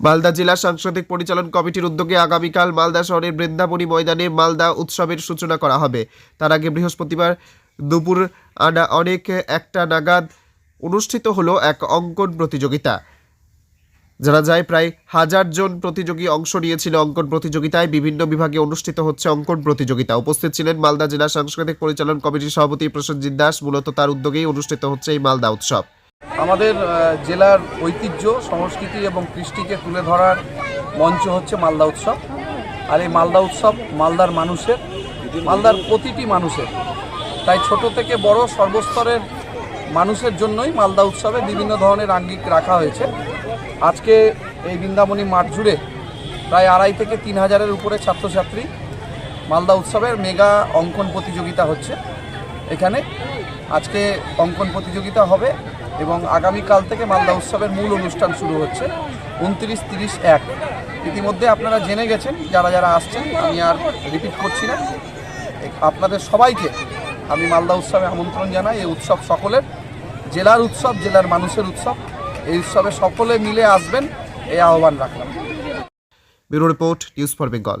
মালদা জেলা সাংস্কৃতিক পরিচালন কমিটির উদ্যোগে আগামীকাল মালদা শহরের বৃন্দাবনী ময়দানে মালদা উৎসবের সূচনা করা হবে। তার আগে বৃহস্পতিবার দুপুর আনা অনেক একটা নাগাদ অনুষ্ঠিত হলো এক অঙ্কন প্রতিযোগিতা। জানা যায়, প্রায় হাজার জন প্রতিযোগী অংশ নিয়েছিল অঙ্কন প্রতিযোগিতায়। বিভিন্ন বিভাগে অনুষ্ঠিত হচ্ছে অঙ্কন প্রতিযোগিতা। উপস্থিত ছিলেন মালদা জেলা সাংস্কৃতিক পরিচালন কমিটির সভাপতি প্রসেনজিৎ দাস। মূলত তার উদ্যোগেই অনুষ্ঠিত হচ্ছে এই মালদা উৎসব। আমাদের জেলার ঐতিহ্য, সংস্কৃতি এবং কৃষ্টিকে তুলে ধরার মঞ্চ হচ্ছে মালদা উৎসব। আর এই মালদা উৎসব মালদার মানুষের, মালদার প্রতিটি মানুষের। তাই ছোট থেকে বড় সর্বস্তরের মানুষের জন্যই মালদা উৎসবে বিভিন্ন ধরনের আঙ্গিক রাখা হয়েছে। আজকে এই বৃন্দাবনী মাঠ জুড়ে প্রায় আড়াই থেকে তিন হাজারের উপরে ছাত্রছাত্রী মালদা উৎসবের মেগা অঙ্কন প্রতিযোগিতা হচ্ছে। এখানে। আজকে অঙ্কন প্রতিযোগিতা হবে এবং আগামীকাল থেকে মালদা উৎসবের মূল অনুষ্ঠান শুরু হচ্ছে, উনত্রিশ তিরিশ এক। ইতিমধ্যে আপনারা জেনে গেছেন, যারা যারা আসছেন, আমি আর রিপিট করছি না। আপনাদের সবাইকে আমি মালদা উৎসবে আমন্ত্রণ জানাই, এই উৎসব সকলের, জেলার উৎসব, জেলার মানুষের উৎসব। এই উৎসবে সকলে মিলে আসবেন, এই আহ্বান রাখলাম। Bureau report, news for Bengal.